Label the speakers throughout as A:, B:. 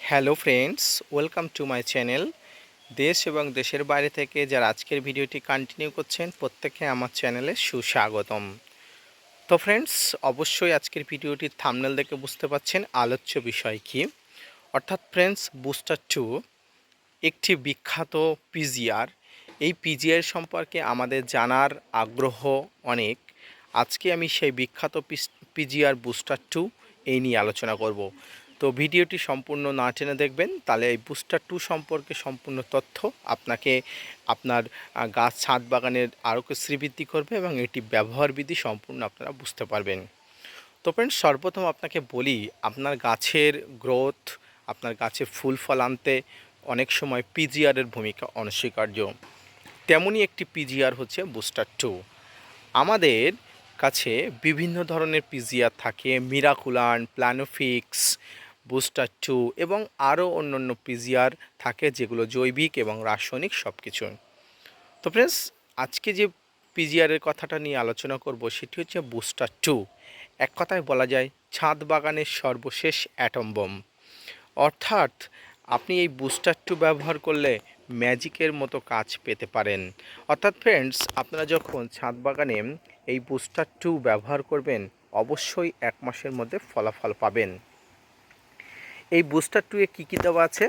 A: Hello friends, welcome to my channel. দেশ এবং দেশের বাইরে থেকে যারা আজকের ভিডিওটি কন্টিনিউ করছেন প্রত্যেকে আমার চ্যানেলে সুস্বাগতম। তো ফ্রেন্ডস, অবশ্যই আজকের ভিডিওটির থামনেল দেখে বুঝতে পাচ্ছেন আলোচ্য বিষয় কি। অর্থাৎ ফ্রেন্ডস বুস্টার টু একটি বিখ্যাত পিজিআর এই পিজিআর সম্পর্কে আমাদের জানার আগ্রহ অনেক। আজকে আমি সেই বিখ্যাত পিজিআর বুস্টার টু এই নিয়ে আলোচনা করব। তো ভিডিওটি সম্পূর্ণ না টেনে দেখবেন, তাহলে এই বুস্টার টু সম্পর্কে সম্পূর্ণ তথ্য আপনাকে আপনার গাছ ছাদ বাগানের আরও শ্রীবৃদ্ধি করবে এবং এটি ব্যবহারবিধি সম্পূর্ণ আপনারা বুঝতে পারবেন। তো ফ্রেন্ড সর্বপ্রথম আপনাকে বলি, আপনার গাছের গ্রোথ আপনার গাছে ফুল ফল আনতে অনেক সময় পিজিআরের ভূমিকা অনস্বীকার্য। তেমনই একটি পিজিআর হচ্ছে বুস্টার টু আমাদের কাছে বিভিন্ন ধরনের পিজিআর থাকে মিরাকুলান প্ল্যানোফিক্স বুস্টার টু এবং আরও অন্য অন্য পিজিআর থাকে যেগুলো জৈবিক এবং রাসায়নিক সব কিছু তো ফ্রেন্ডস আজকে যে পিজিআরের কথাটা নিয়ে আলোচনা করব সেটি হচ্ছে বুস্টার টু। এক কথায় বলা যায়, ছাদ বাগানের সর্বশেষ অ্যাটম বম অর্থাৎ আপনি এই বুস্টার টু ব্যবহার করলে ম্যাজিকের মতো কাজ পেতে পারেন। অর্থাৎ ফ্রেন্ডস আপনারা যখন ছাদ বাগানে এই বুস্টার টু ব্যবহার করবেন, অবশ্যই এক মাসের মধ্যে ফলাফল পাবেন। এই বুস্টার টুয়ে কী কী দেওয়া আছে?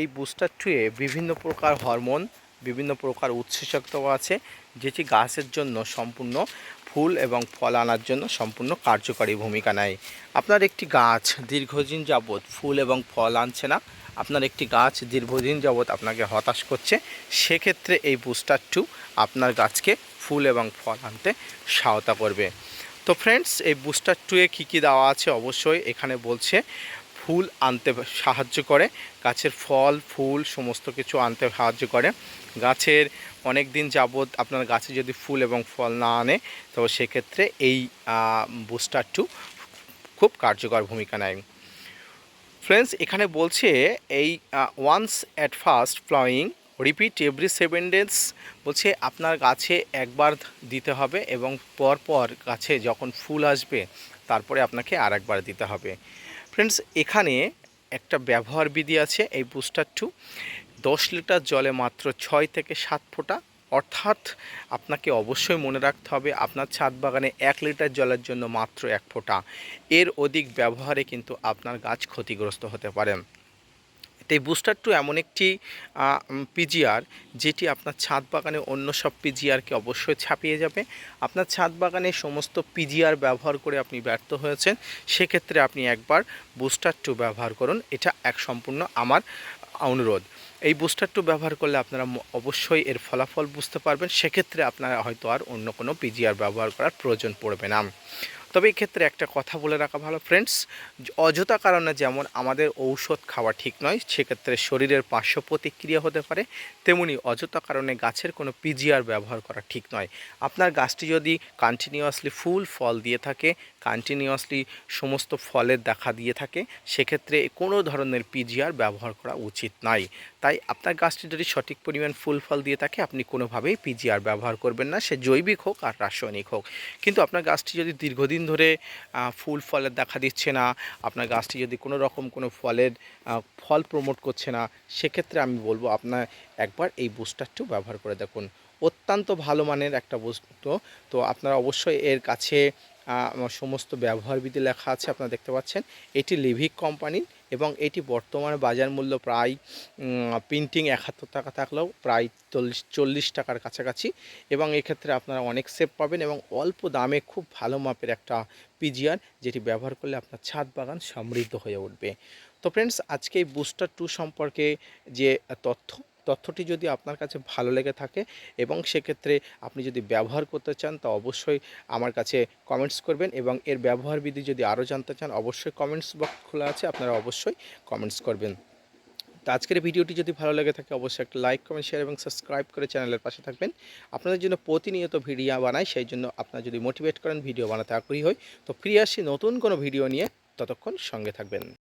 A: এই বুস্টার টুয়ে বিভিন্ন প্রকার হরমোন বিভিন্ন প্রকার উৎসেচক দেওয়া আছে, যেটি গাছের জন্য সম্পূর্ণ ফুল এবং ফল আনার জন্য সম্পূর্ণ কার্যকারী ভূমিকা নেয়। আপনার একটি গাছ দীর্ঘদিন যাবৎ ফুল এবং ফল আনছে না, আপনার একটি গাছ দীর্ঘদিন যাবৎ আপনাকে হতাশ করছে, সেক্ষেত্রে এই বুস্টার টু আপনার গাছকে ফুল এবং ফল আনতে সহায়তা করবে। তো ফ্রেন্ডস এই বুস্টার টুয়ে কী কী দেওয়া আছে অবশ্যই এখানে বলছে ফুল আনতে সাহায্য করে, গাছের ফল, ফুল, সমস্ত কিছু আনতে সাহায্য করে। গাছের অনেক দিন যাবৎ আপনার গাছে যদি ফুল এবং ফল না আনে, তো সেক্ষেত্রে এই বুস্টার টু খুব কার্যকর ভূমিকা নেয়। ফ্রেন্ডস এখানে বলছে এই once at first flying repeat every seven days বলছে আপনার গাছে একবার দিতে হবে এবং পরপর গাছে যখন ফুল আসবে, তারপরে আপনাকে আর একবার দিতে হবে। ফ্রেন্ডস এখানে একটা ব্যবহার বিধি আছে, এই বুস্টার টু দশ লিটার জলে মাত্র ছয় থেকে সাত ফোঁটা। অর্থাৎ আপনাকে অবশ্যই মনে রাখতে হবে, আপনার ছাদ বাগানে এক লিটার জলের জন্য মাত্র এক ফোঁটা। এর অধিক ব্যবহারে কিন্তু আপনার গাছ ক্ষতিগ্রস্ত হতে পারে। তো এই বুস্টার টু এমন একটি পিজিআর যেটি আপনার ছাদ বাগানে অন্য সব পিজিআরকে অবশ্যই ছাপিয়ে যাবে। আপনার ছাদ বাগানে সমস্ত পিজিআর ব্যবহার করে আপনি ব্যর্থ হয়েছেন, সেক্ষেত্রে আপনি একবার বুস্টার টু ব্যবহার করুন। এটা এক সম্পূর্ণ আমার অনুরোধ। এই বুস্টার টু ব্যবহার করলে আপনারা অবশ্যই এর ফলাফল বুঝতে পারবেন। সেক্ষেত্রে আপনারা হয়তো আর অন্য কোনো পিজিআর ব্যবহার করার প্রয়োজন পড়বে না। তবে এক্ষেত্রে একটা কথা বলে রাখা ভালো ফ্রেন্ডস অযথা কারণে যেমন আমাদের ঔষধ খাওয়া ঠিক নয়, সেক্ষেত্রে শরীরের পার্শ্ব প্রতিক্রিয়া হতে পারে, তেমনি অযথা কারণে গাছের কোনো পিজিআর ব্যবহার করা ঠিক নয়। আপনার গাছটি যদি কন্টিনিউয়াসলি ফুল ফল দিয়ে থাকে কন্টিনিউয়াসলি সমস্ত ফলের দেখা দিয়ে থাকে, সেক্ষেত্রে কোনো ধরনের পিজিআর ব্যবহার করা উচিত নয় তাই আপনার গাছটি যদি সঠিক পরিমাণ ফুল ফল দিয়ে থাকে, আপনি কোনোভাবেই পিজিআর ব্যবহার করবেন না, সে জৈবিক হোক আর রাসায়নিক হোক। কিন্তু আপনার গাছটি যদি দীর্ঘদিন ধরে ফুল ফলের দেখা দিচ্ছে না। আপনার গাছটি যদি কোনো রকম কোনো ফলের ফল প্রমোট করছে না, সেক্ষেত্রে আমি বলব আপনার একবার এই বুস্টারটিও ব্যবহার করে দেখুন। অত্যন্ত ভালো মানের একটা বস্তু তো আপনারা অবশ্যই এর কাছে সমস্ত ব্যবহারবিধি লেখা আছে, আপনারা দেখতে পাচ্ছেন। এটি লিভিক কোম্পানির এবং এটি বর্তমানে বাজার মূল্য প্রায় প্রিন্টিং একাত্তর টাকা থাকলেও প্রায় চল্লিশ চল্লিশ টাকার কাছাকাছি এবং এক্ষেত্রে আপনারা অনেক সেভ পাবেন এবং অল্প দামে খুব ভালো মাপের একটা পিজিআর যেটি ব্যবহার করলে আপনার ছাদ বাগান সমৃদ্ধ হয়ে উঠবে। তো ফ্রেন্ডস আজকে এই বুস্টার টু সম্পর্কে যে তথ্য তথ্যটি যদি আপনার কাছে ভালো লেগে থাকে এবং সেক্ষেত্রে আপনি যদি ব্যবহার করতে চান, তা অবশ্যই আমার কাছে কমেন্টস করবেন এবং এর ব্যবহার বিধি যদি আরও জানতে চান, অবশ্যই কমেন্টস বক্স খোলা আছে, আপনারা অবশ্যই কমেন্টস করবেন। তো আজকের ভিডিওটি যদি ভালো লেগে থাকে, অবশ্যই একটা লাইক কমেন্ট শেয়ার এবং সাবস্ক্রাইব করে চ্যানেলের পাশে থাকবেন। আপনাদের জন্য প্রতিনিয়ত ভিডিও বানাই, সেই জন্য আপনারা যদি মোটিভেট করেন, ভিডিও বানাতে আগ্রহী হয় তো ফিরে আসি নতুন কোনো ভিডিও নিয়ে, ততক্ষণ সঙ্গে থাকবেন।